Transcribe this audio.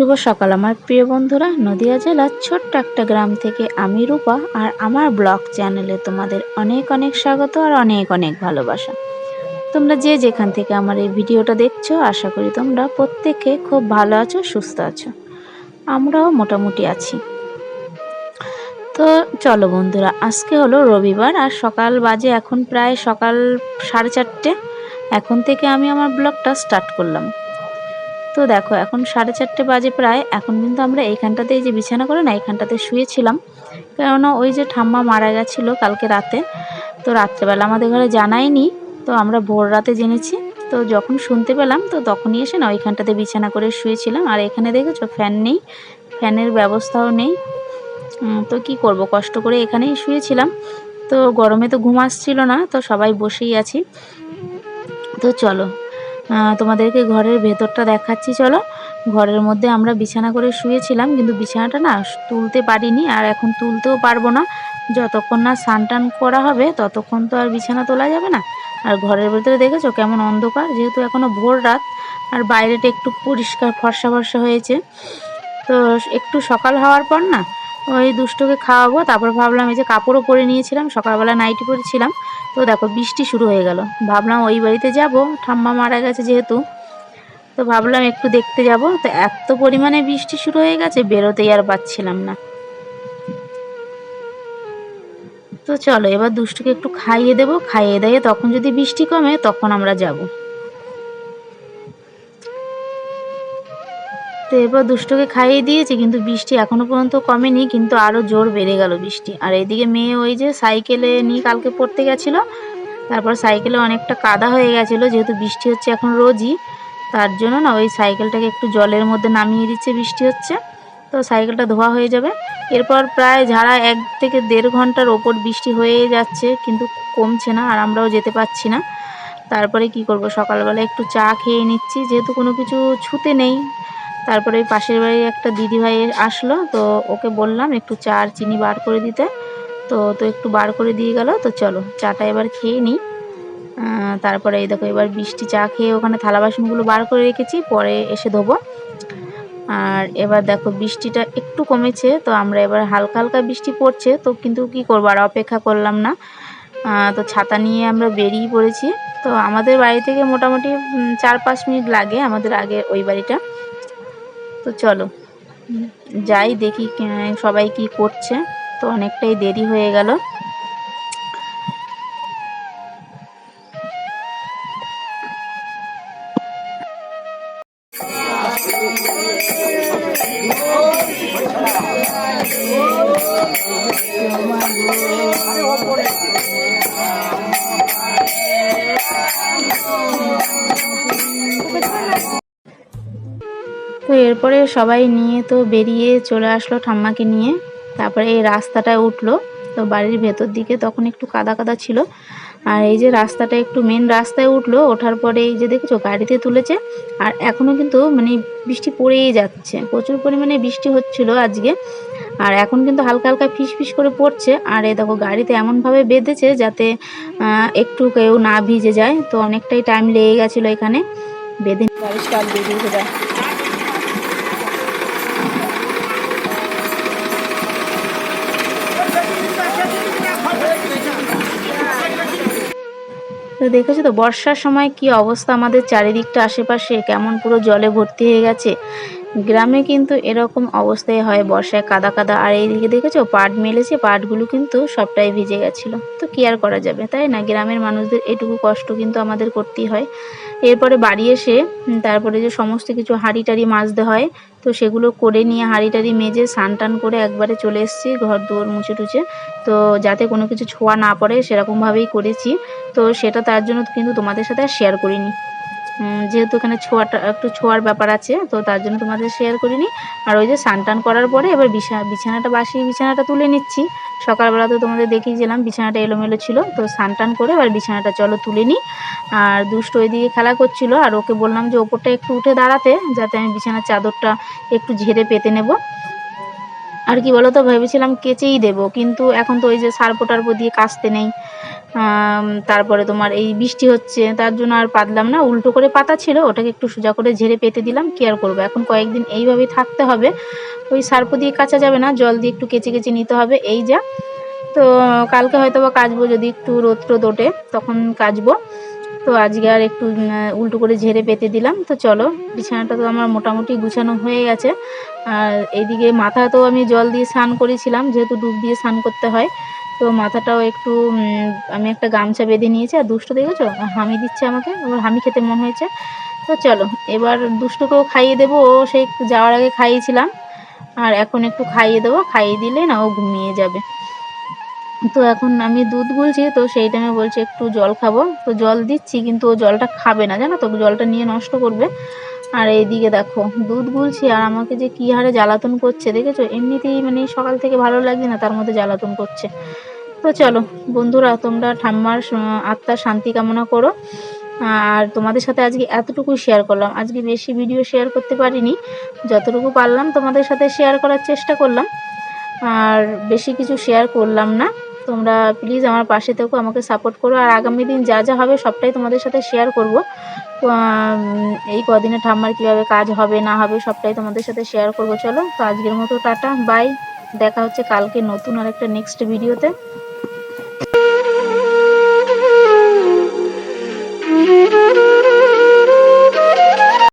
সকাল, আমার প্রিয় বন্ধুরা। নদিয়া জেলার ছোট্ট একটা গ্রাম থেকে আমি রূপা, আর আমার ব্লগ চ্যানেলে তোমাদের অনেক অনেক স্বাগত আর অনেক অনেক ভালোবাসা। তোমরা যে যেখান থেকে আমার এই ভিডিওটা দেখছ, আশা করি তোমরা প্রত্যেকে খুব ভালো আছো, সুস্থ আছো। আমরাও মোটামুটি আছি। তো চলো বন্ধুরা, আজকে হলো রবিবার, আর সকাল বাজে এখন প্রায় সকাল সাড়ে চারটে। এখন থেকে আমি আমার ব্লগটা স্টার্ট করলাম। তো দেখো, এখন সাড়ে চারটে বাজে প্রায়। এখন কিন্তু আমরা এইখানটাতে এই যে বিছানা করে না, এইখানটাতে শুয়েছিলাম। কেননা ওই যে ঠাম্মা মারা গেছিল কালকে রাতে। তো রাত্রেবেলা আমাদের ঘরে জানাইনি তো আমরা ভোর রাতে জেনেছি। তো যখন শুনতে পেলাম, তো তখনই এসে না ওইখানটাতে বিছানা করে শুয়েছিলাম। আর এখানে দেখেছ, ফ্যান নেই, ফ্যানের ব্যবস্থাও নেই। তো কি করব, কষ্ট করে এখানেই শুয়েছিলাম। তো গরমে তো ঘুম আসছিল না, তো সবাই বসেই আছি। তো চলো তোমাদেরকে ঘরের ভেতরটা দেখাচ্ছি, চলো। ঘরের মধ্যে আমরা বিছানা করে শুয়েছিলাম, কিন্তু বিছানাটা না তুলতে পারিনি, আর এখন তুলতেও পারব না। যতক্ষণ না স্নান টান করা হবে, ততক্ষণ তো আর বিছানা তোলা যাবে না। আর ঘরের ভেতরে দেখেছ কেমন অন্ধকার? যেহেতু এখনও ভোর রাত, আর বাইরেটা একটু পরিষ্কার ফর্সা ফর্সা হয়েছে। তো একটু সকাল হওয়ার পর না, ওই দুষ্টুকে খাওয়াবো, তারপর ভাবলাম এই যে কাপড়ও পরে নিয়েছিলাম, সকালবেলা নাইটি পরেছিলাম। তো দেখো, বৃষ্টি শুরু হয়ে গেল। ভাবলাম ওই বাড়িতে যাব, ঠাম্মা মারা গেছে যেহেতু। তো ভাবলাম একটু দেখতে যাব। তো এত পরিমাণে বৃষ্টি শুরু হয়ে গেছে, বেরোতেই আর পাচ্ছিলাম না। তো চলো, এবার দুষ্টুকে একটু খাইয়ে দেবো। খাইয়ে দিয়ে তখন যদি বৃষ্টি কমে, তখন আমরা যাব। তো এরপর দুষ্টুকে খাইয়ে দিয়েছি, কিন্তু বৃষ্টি এখনও পর্যন্ত কমেনি, কিন্তু আরও জোর বেড়ে গেল বৃষ্টি। আর এইদিকে মেয়ে ওই যে সাইকেলে নিয়ে কালকে পড়তে গেছিল, তারপর সাইকেলে অনেকটা কাদা হয়ে গেছিল, যেহেতু বৃষ্টি হচ্ছে এখন রোজই, তার জন্য না ওই সাইকেলটাকে একটু জলের মধ্যে নামিয়ে দিচ্ছে বৃষ্টি হচ্ছে, তো সাইকেলটা ধোয়া হয়ে যাবে। এরপর প্রায় ঝাড়া এক থেকে দেড় ঘণ্টার ওপর বৃষ্টি হয়ে যাচ্ছে, কিন্তু কমছে না আর আমরাও যেতে পারছি না। তারপরে কি করব, সকালবেলা একটু চা খেয়ে নিচ্ছি, যেহেতু কোনো কিছু ছুতে নেই তারপরে ওই পাশের বাড়ির একটা দিদিভাই আসলো, তো ওকে বললাম একটু চা আর চিনি বার করে দিতে। তো তো একটু বার করে দিয়ে গেল, তো চলো, চাটা এবার খেয়ে নিই। তারপরে এই দেখো এবার বৃষ্টি চা খেয়ে ওখানে থালা বাসনগুলো বার করে রেখেছি, পরে এসে ধোবো। আর এবার দেখো বৃষ্টিটা একটু কমেছে, তো আমরা এবার হালকা হালকা বৃষ্টি পড়ছে, তো কিন্তু কি করব আর অপেক্ষা করলাম না। তো ছাতা নিয়ে আমরা বেরিয়ে পড়েছি। তো আমাদের বাড়ি থেকে মোটামুটি চার পাঁচ মিনিট লাগে আমাদের আগে ওই বাড়িটা। তো চলো। যাই দেখি সবাই কি করছে। তো অনেকটাই দেরি হয়ে গেল। এরপরে সবাই নিয়ে তো বেরিয়ে চলে আসলো ঠাম্মাকে নিয়ে। তারপরে এই রাস্তাটায় উঠল। তো বাড়ির ভেতর দিকে তখন একটু কাদা কাদা ছিল। আর এই যে রাস্তাটা একটু মেন রাস্তায় উঠল, ওঠার পরে এই যে দেখেছ গাড়িতে তুলেছে। আর এখনও কিন্তু মানে বৃষ্টি পড়েই যাচ্ছে। প্রচুর পরিমাণে বৃষ্টি হচ্ছিল আজকে। আর এখন কিন্তু হালকা হালকা ফিস ফিস করে পড়ছে। আর এই দেখো গাড়িতে এমনভাবে বেঁধেছে যাতে একটু কেউ না ভিজে যায়। তো অনেকটাই টাইম লেগে গেছিল এখানে। বেঁধে গাড়ি স্টার্ট দিয়ে দিয়েছে তো দেখেছ তো, বর্ষার সময় কি অবস্থা আমাদের চারিদিকটা, আশেপাশে কেমন পুরো জলে ভর্তি হয়ে গেছে? গ্রামে কিন্তু এরকম অবস্থায় হয়, বর্ষায় কাদা কাদা। আর এইদিকে দেখেছ, পাট মেলেছে, পাটগুলো কিন্তু সবটাই ভিজে গেছিল। তো কি আর করা যাবে, তাই না? গ্রামের মানুষদের এটুকু কষ্ট কিন্তু আমাদের করতেই হয়। এরপরে বাড়ি এসে তারপরে যে সমস্ত কিছু হাঁড়ি টাড়ি মাজতে হয়, তো সেগুলো করে নিয়ে হাঁড়ি টাড়ি মেজে স্নান টান করে একবারে চলে এসেছি ঘর দুয়ার মুছে টুছে তো যাতে কোনো কিছু ছোঁয়া না পড়ে, সেরকমভাবেই করেছি। তো সেটা তার জন্য কিন্তু তোমাদের সাথে আর শেয়ার করিনি। যেহেতু এখানে ছোঁয়াটা, একটু ছোঁয়ার ব্যাপার আছে, তো তার জন্য তোমাদের শেয়ার করিনি। আর ওই যে টান করার পরে এবার বিছানা বিছানাটা বাসি, বিছানাটা তুলে নিচ্ছি। সকালবেলা তো তোমাদের দেখিয়েছিলাম বিছানাটা এলোমেলো ছিল, তো টান করে এবার বিছানাটা চলো তুলে নিই আর দুষ্ট ওইদিকে খেলা করছিল, আর ওকে বললাম যে ওপরটা একটু উঠে দাঁড়াতে, যাতে আমি বিছানার চাদরটা একটু ঝেড়ে পেতে নেব। আর কি বলো তো ভেবেছিলাম কেচেই দেবো, কিন্তু এখন তো ওই যে সার্পো টার্পো দিয়ে কাচতে নেই। তারপরে তোমার এই বৃষ্টি হচ্ছে, তার জন্য আর পাতলাম না, উল্টো করে পাতা ছিল, ওটাকে একটু সোজা করে ঝেড়ে পেতে দিলাম, কি আর করব? এখন কয়েকদিন এইভাবেই থাকতে হবে, ওই সার্প দিয়ে কাচা যাবে না, জল দিয়ে একটু কেচে কেচে নিতে হবে, এই যা। তো কালকে হয়তো বা কাচবো যদি একটু রোদ টোদ ওঠে, তখন কাচবো। তো আজকে আর একটু উল্টো করে ঝেড়ে পেতে দিলাম, তো চলো, বিছানাটা তো আমার মোটামুটি গুছানো হয়ে গেছে। আর এইদিকে মাথা তো আমি জল দিয়ে স্নান করেছিলাম, যেহেতু ডুব দিয়ে স্নান করতে হয় তো মাথাটাও একটু আমি একটা গামছা বেঁধে নিয়েছি, আর দুষ্ট দেখেছ? হামি দিচ্ছে আমাকে এবার হামি খেতে মন হয়েছে। তো চলো, এবার দুষ্টকেও খাইয়ে দেবো, ও সেই যাওয়ার আগে খাইয়েছিলাম। আর এখন একটু খাইয়ে দেবো, খাইয়ে দিলে না ও ঘুমিয়ে যাবে। তো এখন আমি দুধ গুলছি, তো সেই টাইমে বলছে একটু জল খাব। তো জল দিচ্ছি, কিন্তু ও জলটা খাবে না, জানো তো? জলটা নিয়ে নষ্ট করবে। আর এইদিকে দেখো, দুধ গুলছি আর আমাকে যে কী হারে জ্বালাতন করছে, দেখেছ? এমনিতেই মানে সকাল থেকে ভালো লাগছে না, তার মধ্যে জ্বালাতন করছে। তো চলো, বন্ধুরা, তোমরা ঠাম্মার আত্মার শান্তি কামনা করো। আর তোমাদের সাথে আজকে এতটুকুই শেয়ার করলাম। আজকে বেশি ভিডিও শেয়ার করতে পারিনি। যতটুকু পারলাম তোমাদের সাথে শেয়ার করার চেষ্টা করলাম। আর বেশি কিছু শেয়ার করলাম না। তোমরা প্লিজ আমার পাশে থেকো, আমাকে সাপোর্ট করো। আর আগামী দিন যা যা হবে সবটাই তোমাদের সাথে শেয়ার করব। এই কদিনে ঠাম্মার কীভাবে কাজ হবে, না হবে, সবটাই তোমাদের সাথে শেয়ার করব। চলো, তো আজকের মতো টাটা বাই দেখা হচ্ছে কালকে নতুন আর একটা নেক্সট ভিডিওতে